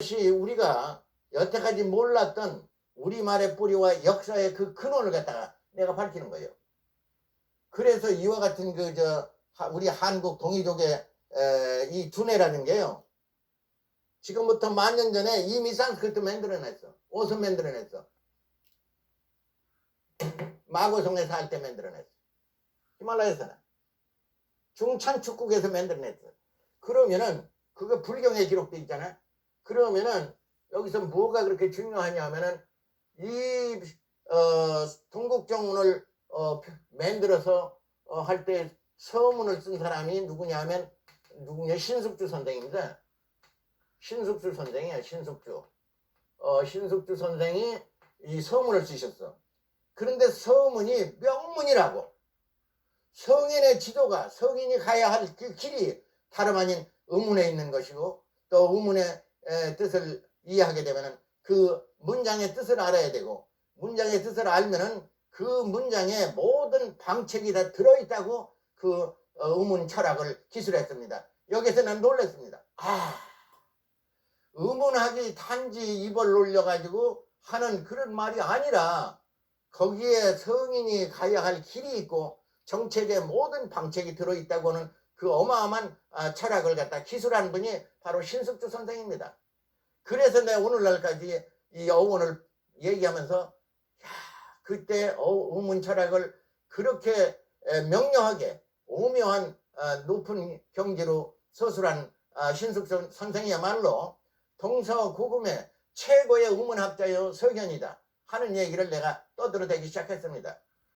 이것이 우리가 여태까지 몰랐던 우리말의 뿌리와 역사의 그 근원을 갖다가 내가 밝히는 거예요. 그래서 이와 같은 그 저 우리 한국 동이족의 에, 이 두뇌라는 게요. 지금부터 만 년 전에 이미 산스크리트 만들어냈어. 옷은 만들어냈어. 마고성에서 할 때 만들어냈어. 히말라야에서는. 중천 축국에서 만들어냈어. 그러면은 그거 불경에 기록돼 있잖아. 그러면은 여기서 뭐가 그렇게 중요하냐 하면은 이 어, 동국정문을 어, 만들어서 어, 할 때 서문을 쓴 사람이 누구냐 하면 누구냐 신숙주 선생입니다. 신숙주 선생이야 신숙주. 어, 신숙주 선생이 이 서문을 쓰셨어. 그런데 서문이 명문이라고. 성인의 지도가 성인이 가야 할 그 길이 다름 아닌 의문에 있는 것이고 또 의문의 에, 뜻을 이해하게 되면은 그 문장의 뜻을 알아야 되고 문장의 뜻을 알면은 그 문장에 모든 방책이 다 들어있다고 그 어, 의문 철학을 기술했습니다. 여기서 는 놀랐습니다. 아, 의문하기 단지 입을 놀려가지고 하는 그런 말이 아니라 거기에 성인이 가야 할 길이 있고 정책의 모든 방책이 들어있다고는 그 어마어마한 아, 철학을 갖다 기술한 분이 바로 신숙주 선생입니다. 그래서 내가 오늘날까지 이 어원을 얘기하면서 야, 그때 어- 어문 철학을 그렇게 에, 명료하게 오묘한 아, 높은 경지로 서술한 아, 신숙주 선생이야말로 동서고금의 최고의 우문학자요 서견이다 하는 얘기를 내가 떠들어대기 시작했습니다.